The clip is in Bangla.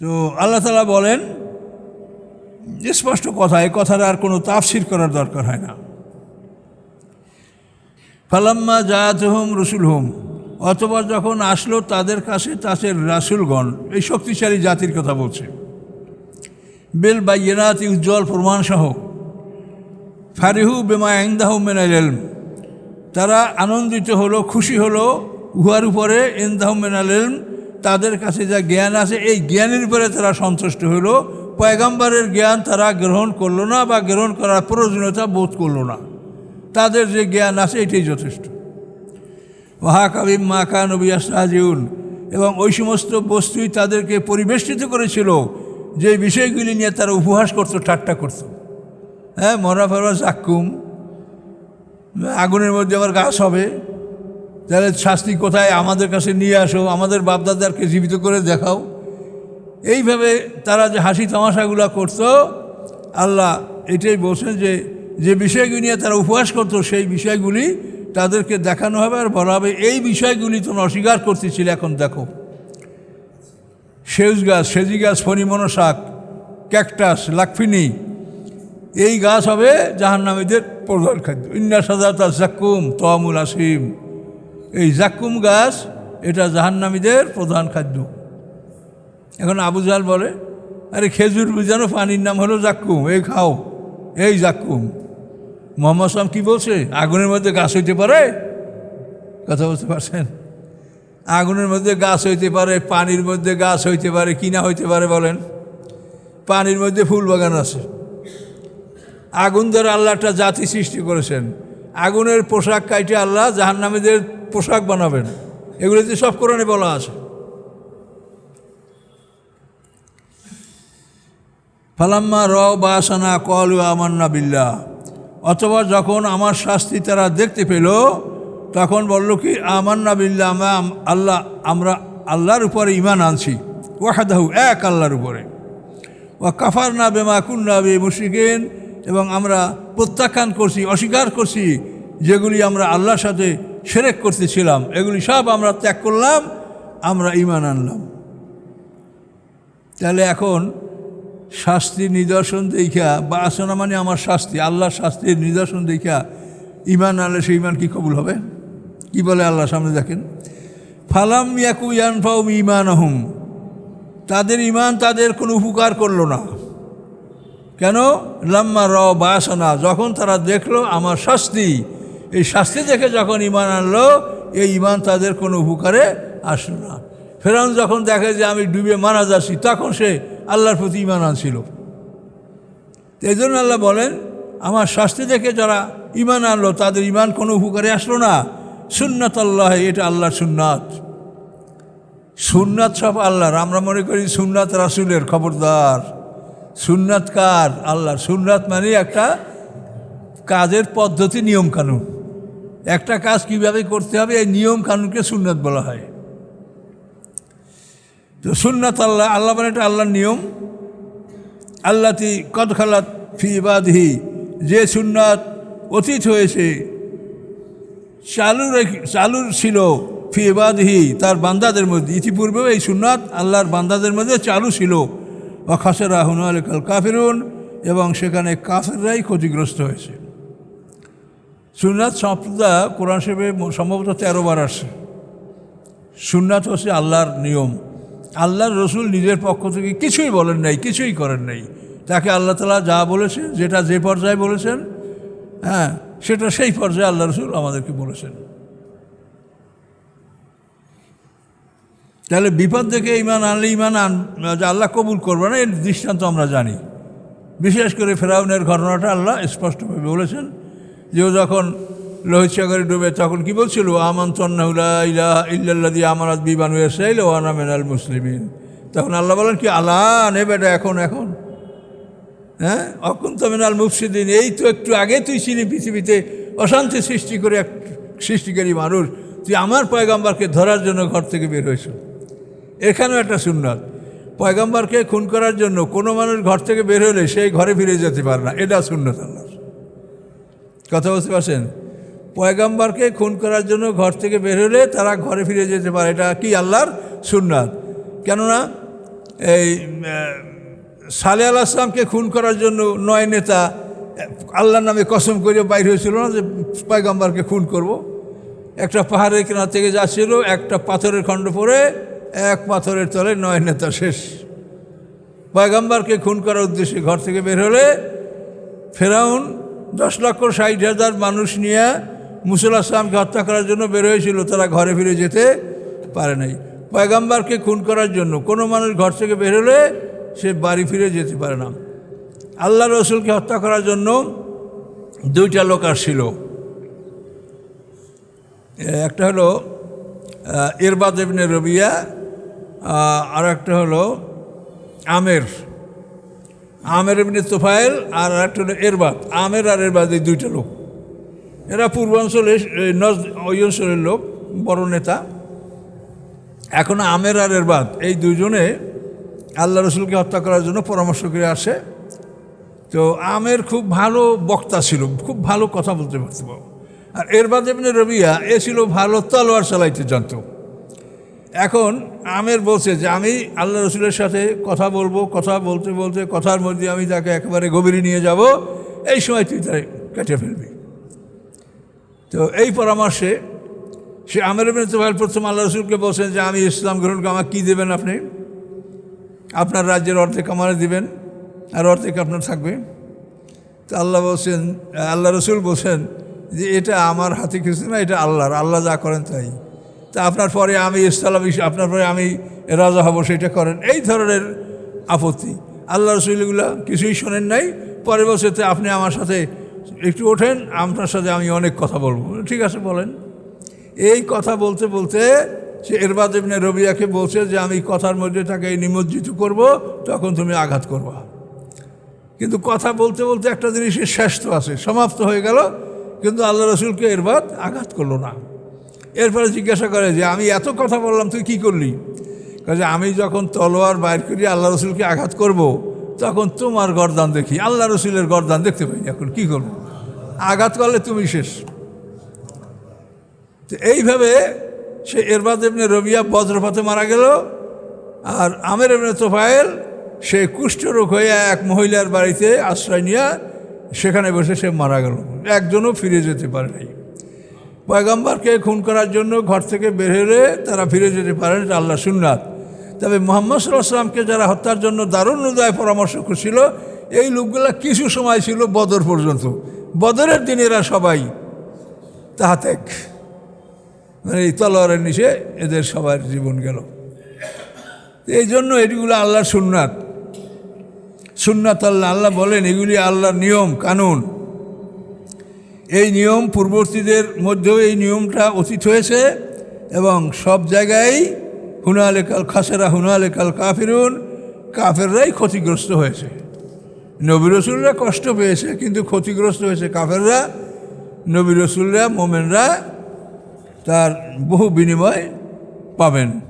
তো আল্লাহ তালা বলেন স্পষ্ট কথা, এই কথার আর কোনো তাফসির করার দরকার হয় না। ফালাম্মা জায়াত হোম রসুল হোম অথবা যখন আসলো তাদের কাছে, তাদের রাসুলগণ, এই শক্তিশালী জাতির কথা বলছে। বেল বা বাইয়েনাতি উজ্জ্বল প্রমাণসহ, ফারিহু বেমা এংদাহ মেনাইল তারা আনন্দিত হলো, খুশি হলো, উহার উপরে এন্দাহ মেনাল তাদের কাছে যা জ্ঞান আছে, এই জ্ঞানের উপরে তারা সন্তুষ্ট হলো পয়গাম্বারের জ্ঞান তারা গ্রহণ করল না বা গ্রহণ করার প্রয়োজনীয়তা বোধ করল না। তাদের যে জ্ঞান আছে, এটাই যথেষ্ট। মহাকাবি মা কা নবী আসরাজিউন এবং ওই সমস্ত বস্তুই তাদেরকে পরিবেষ্টিত করেছিল, যে বিষয়গুলি নিয়ে তারা উপহাস করতো, ঠাট্টা করতো। হ্যাঁ মরা ফেরা জাক্কুম, আগুনের মধ্যে আবার গাছ হবে। তাহলে শাস্তি কোথায়? আমাদের কাছে নিয়ে আসো। আমাদের বাপদাদারকে জীবিত করে দেখাও। এইভাবে তারা যে হাসি তামাশাগুলো করতো, আল্লাহ এটাই বলছেন যে যে বিষয়গুলি নিয়ে তারা উপহাস করতো, সেই বিষয়গুলি তাদেরকে দেখানো হবে আর বলা হবে, এই বিষয়গুলি তোমরা অস্বীকার করতেছিলে, এখন দেখো। সেউজ গাছ, সেজি গাছ, ফণিমনো শাক, ক্যাকটাস, লাকফিনি, এই গাছ হবে জাহান্নামীদের প্রধান খাদ্য। ইন্না সাজাতা জাক্কুম তমুল আসিম। এই জাকুম গাছ, এটা জাহান্নামীদের প্রধান খাদ্য। এখন আবু জাহাল বলে, আরে খেজুর বুঝানো পানির নাম হলো জাক্কুম এই খাও, এই জাক্কুম মোহাম্মদ সালাম কী বলছে? আগুনের মধ্যে গাছ হইতে পারে? কথা বলতে পারছেন? আগুনের মধ্যে গাছ হইতে পারে, পানির মধ্যে গাছ হইতে পারে, কি না হইতে পারে বলেন? পানির মধ্যে ফুল বাগান আছে। আগুন দ্বারা আল্লাহ একটা জাতি সৃষ্টি করেছেন। আগুনের পোশাক কাইটে আল্লাহ জাহান্নামীদের পোশাক বানাবেন। এগুলিতে সব কোরআনে বলা আছে। ফালাম্মা র বাসানা কল আমান্না বিল্লা অথবা যখন আমার শাস্তি তারা দেখতে পেল, তখন বলল কি, আমান্না বিল্লা আমরা আল্লাহ আমরা আল্লাহর উপরে ইমান আনছি। ওয়াহাদাহু, এক আল্লাহর উপরে। ও কাফার না বেমা কুন্না বে মুশিকেন এবং আমরা প্রত্যাখ্যান করছি, অস্বীকার করছি যেগুলি আমরা আল্লাহর সাথে সেরেক করতেছিলাম, এগুলি সব আমরা ত্যাগ করলাম, আমরা ইমান আনলাম। তাহলে এখন শাস্তি নিদর্শন দেখা বা আসনা মানে আমার শাস্তি, আল্লাহর শাস্তির নিদর্শন দেখা ইমান আনলে সেই ইমান কি কবুল হবে? কি বলে আল্লাহ সামনে দেখেন? ফালাম ইয়াকু ইয়ানফাউম ইমান আহম তাদের ইমান তাদের কোনো উপকার করল না। কেন? লাম্মা র বাসনা যখন তারা দেখল, আমার শাস্তি এই শাস্তি দেখে যখন ইমান আনলো, এই ইমান তাদের কোনো উপকারে আসলো না। ফেরাউন যখন দেখে যে আমি ডুবে মারা যাচ্ছি, তখন সে আল্লাহর প্রতি ইমান আনছিল। এই জন্য আল্লাহ বলেন, আমার শাস্তি দেখে যারা ইমান আনলো, তাদের ইমান কোনো উপকারে আসলো না। সুন্নাত আল্লাহ এটা আল্লাহর সুন্নাত। সুন্নাত সব আল্লাহর। আমরা মনে করি সুন্নাত রাসুলের খবরদার। সুন্নাত কার? আল্লাহ সুন্নাত মানে একটা কাজের পদ্ধতি নিয়ম কানুন একটা কাজ কীভাবে করতে হবে? এই নিয়ম কানুনকে সুন্নাত বলা হয়। তো সুন্নাত আল্লাহ আল্লাহ মানে এটা আল্লাহর নিয়ম। আল্লাতি কদ খালাত ফি ইবাদহি, যে সুন্নাত অতীত হয়েছে, চালু চালু ছিল ফি ইবাদহি, তার বান্দাদের মধ্যে। ইতিপূর্বেও এই সুন্নাত আল্লাহর বান্দাদের মধ্যে চালু ছিল। অখাসেরা হুন আলিকাল কাফিরুন, এবং সেখানে কাফেররাই ক্ষতিগ্রস্ত হয়েছে। সুন্নাত শব্দটা কোরআন শরীফে সম্ভবত তেরো বার আসছে সুন্নাত হচ্ছে আল্লাহর নিয়ম। আল্লাহর রসুল নিজের পক্ষ থেকে কিছুই বলেন নাই, কিছুই করেন নাই। তাকে আল্লাহ তালা যা বলেছেন, যেটা যে পর্যায়ে বলেছেন হ্যাঁ সেটা সেই পর্যায়ে আল্লাহ রসুল আমাদেরকে বলেছেন। তাহলে বিপদ দেখে ইমান আনলে ইমান আন আল্লাহ কবুল করবে না এর দৃষ্টান্ত আমরা জানি। বিশেষ করে ফেরাউনের ঘটনাটা আল্লাহ স্পষ্টভাবে বলেছেন। যে যখন লোহিত সাগরে ডুবে, তখন কি বলছিল? আমান তন্নাহুল্লা ইলা ইল্লাল্লাদি আমারাত বিবান এসাইল ওয়ানা মেনাল মুসলিমিন। তখন আল্লাহ বলেন কি, আল্লাহ, নে বেটা, এখন এখন। হ্যাঁ? অকুন্ত মেনাল মুফসিদিন। এই তো একটু আগে তুই ছিলি পৃথিবীতে অশান্তি সৃষ্টি করে এক সৃষ্টিকারী মানুষ। তুই আমার পয়গাম্বারকে ধরার জন্য ঘর থেকে বের হয়েছ। এখানেও একটা সুন্নত। পয়গাম্বারকে খুন করার জন্য কোনো মানুষ ঘর থেকে বের হলে সেই ঘরে ফিরে যেতে পারে না। এটা সুন্নত আল্লাহর। কথা বুঝতে পারছেন? পয়গাম্বারকে খুন করার জন্য ঘর থেকে বের হলে তারা ঘরে ফিরে যেতে পারে। এটা কি আল্লাহর সুন্নাত? কেননা এই সালে আল আসলামকে খুন করার জন্য নয় নেতা, আল্লাহর নামে কসম করে বাইর হয়েছিল না যে পয়গাম্বারকে খুন করব। একটা পাহাড়ের কেনার থেকে যাচ্ছিল একটা পাথরের খণ্ড পরে এক পাথরের তলে নয় নেতা শেষ। পয়গাম্বারকে খুন করার উদ্দেশ্যে ঘর থেকে বের হলে ফেরাউন দশ লক্ষ ষাট হাজার মানুষ নিয়ে মুসুল আসলামকে হত্যা করার জন্য বের হয়েছিল, তারা ঘরে ফিরে যেতে পারে নাই। পয়গাম্বারকে খুন করার জন্য কোনো মানুষ ঘর থেকে বের হলে সে বাড়ি ফিরে যেতে পারে না। আল্লাহ রসুলকে হত্যা করার জন্য দুইটা লোক আসছিল। একটা হলো ইরবাদ রবিয়া আর একটা হলো আমের। আমের এমনি তোফায়েল আর একটা হলো এরবাদ। আমের আর এরবাদ এই দুইটা লোক। এরা পূর্বাঞ্চলের, এই নজ ওই অঞ্চলের লোক, বড় নেতা। এখন আমের আর এরবাদ, এই দুজনে আল্লাহ রসুলকে হত্যা করার জন্য পরামর্শ করে আসে। তো আমের খুব ভালো বক্তা ছিল, খুব ভালো কথা বলতে পারত। আর এরবাদ এমনি রবিয়া, এ ছিল ভালো তলোয়ার চালাইতে জানতো। এখন আমের বলছে যে আমি আল্লাহ রসুলের সাথে কথা বলব, কথা বলতে বলতে, কথার মধ্যে আমি তাকে একেবারে গভীরে নিয়ে যাব, এই সময় তুই তাই কেটে ফেলবি। তো এই পরামর্শে সে আমের তোফাইল প্রথম আল্লাহ রসুলকে বলছেন যে, আমি ইসলাম গ্রহণ আমাকে কী দেবেন আপনি? আপনার রাজ্যের অর্ধেক আমারে দিবেন আর অর্ধেক আপনার থাকবে। তো আল্লাহ বলছেন, আল্লাহ রসুল বলছেন যে, এটা আমার হাতে কিছু না, এটা আল্লাহর। আল্লাহ যা করেন তাই। তা আপনার পরে আমি ইসলাম আপনার পরে আমি রাজা হব, সেটা করেন। এই ধরনের আপত্তি। আল্লাহ রসুলগুলো কিছুই শোনেন নাই। পরের বছরতে আপনি আমার সাথে একটু ওঠেন, আপনার সাথে আমি অনেক কথা বলব। ঠিক আছে, বলেন। এই কথা বলতে বলতে সে এরবাদ ইবনে রবিয়াকে বলছে যে, আমি কথার মধ্যে তাকে নিমজ্জিত করব, তখন তুমি আঘাত করবা। কিন্তু কথা বলতে বলতে একটা জিনিসের শেষ তো আছে, সমাপ্ত হয়ে গেল। কিন্তু আল্লাহ রসুলকে এরবাদ আঘাত করল না। এরপরে জিজ্ঞাসা করে যে, আমি এত কথা বললাম, তুই কি করলি? কাজে আমি যখন তলোয়ার বাইর করি, আল্লাহ রসুলকে আঘাত করব। তখন তোমার গরদান দেখি। আল্লাহ রসুলের গরদান দেখতে পাই এখন, কি করব? আঘাত করলে তুমি শেষ। তো এইভাবে সে এরবাদ এমনি রবিয়া বজ্রপাতে মারা গেল, আর আমের এমনি তোফায়েল সে কুষ্ঠরোগ হয়ে এক মহিলার বাড়িতে আশ্রয় নিয়ে সেখানে বসে সে মারা গেল। একজনও ফিরে যেতে পারে নাই। পয়গম্বরকে খুন করার জন্য ঘর থেকে বের হলে তারা ফিরে যেতে পারেন, এটা আল্লাহ সুন্নাত। তবে মোহাম্মদ সাল্লাহ সাল্লামকে যারা হত্যার জন্য দারুণ উদয় পরামর্শ করছিল, এই লোকগুলা কিছু সময় ছিল বদর পর্যন্ত। বদরের দিন এরা সবাই তাহাতেক। মানে এই তলোয়ারের নিচে এদের সবার জীবন গেল। এই জন্য এগুলো আল্লাহর সুন্নাত। সুন্নাত আল্লাহ আল্লাহ বলেন এগুলি আল্লাহর নিয়ম, কানুন। এই নিয়ম পূর্ববর্তীদের মধ্যেও এই নিয়মটা অতীত হয়েছে এবং সব জায়গায় হুনালেকাল খাসেরা হুনালেকাল কাফিরুন, কাফেররাই ক্ষতিগ্রস্ত হয়েছে। নবী রসুলরা কষ্ট পেয়েছে, কিন্তু ক্ষতিগ্রস্ত হয়েছে কাফেররা। নবী রসুলরা, মোমেনরা তার বহু বিনিময় পাবেন।